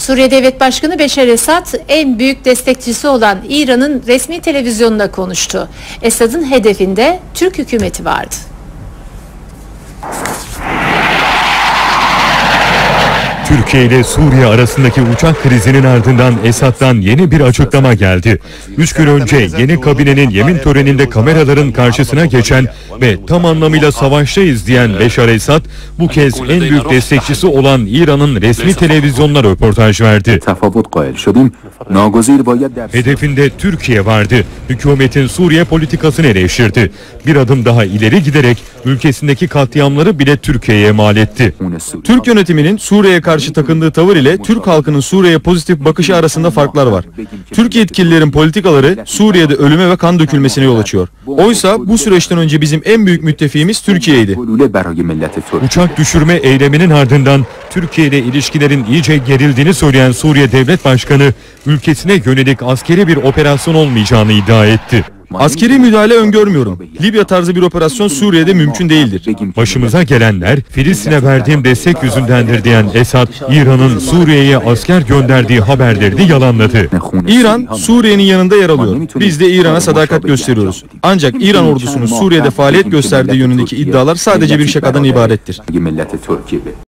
Suriye Devlet Başkanı Beşar Esad en büyük destekçisi olan İran'ın resmi televizyonunda konuştu. Esad'ın hedefinde Türk hükümeti vardı. Türkiye ile Suriye arasındaki uçak krizinin ardından Esad'dan yeni bir açıklama geldi. Üç gün önce yeni kabinenin yemin töreninde kameraların karşısına geçen ve tam anlamıyla savaştayız diyen Beşar Esad, bu kez en büyük destekçisi olan İran'ın resmi televizyonuna röportaj verdi. Hedefinde Türkiye vardı. Hükümetin Suriye politikasını eleştirdi. Bir adım daha ileri giderek ülkesindeki katliamları bile Türkiye'ye mal etti. Türk yönetiminin Suriye'ye karşı karşı takındığı tavır ile Türk halkının Suriye'ye pozitif bakışı arasında farklar var. Türk yetkililerin politikaları Suriye'de ölüme ve kan dökülmesine yol açıyor. Oysa bu süreçten önce bizim en büyük müttefiğimiz Türkiye'ydi. Uçak düşürme eyleminin ardından Türkiye ile ilişkilerin iyice gerildiğini söyleyen Suriye Devlet Başkanı ülkesine yönelik askeri bir operasyon olmayacağını iddia etti. Askeri müdahale öngörmüyorum. Libya tarzı bir operasyon Suriye'de mümkün değildir. Başımıza gelenler Filistin'e verdiğim destek yüzündendir diyen Esad, İran'ın Suriye'ye asker gönderdiği haberlerini yalanladı. İran, Suriye'nin yanında yer alıyor. Biz de İran'a sadakat gösteriyoruz. Ancak İran ordusunun Suriye'de faaliyet gösterdiği yönündeki iddialar sadece bir şakadan ibarettir.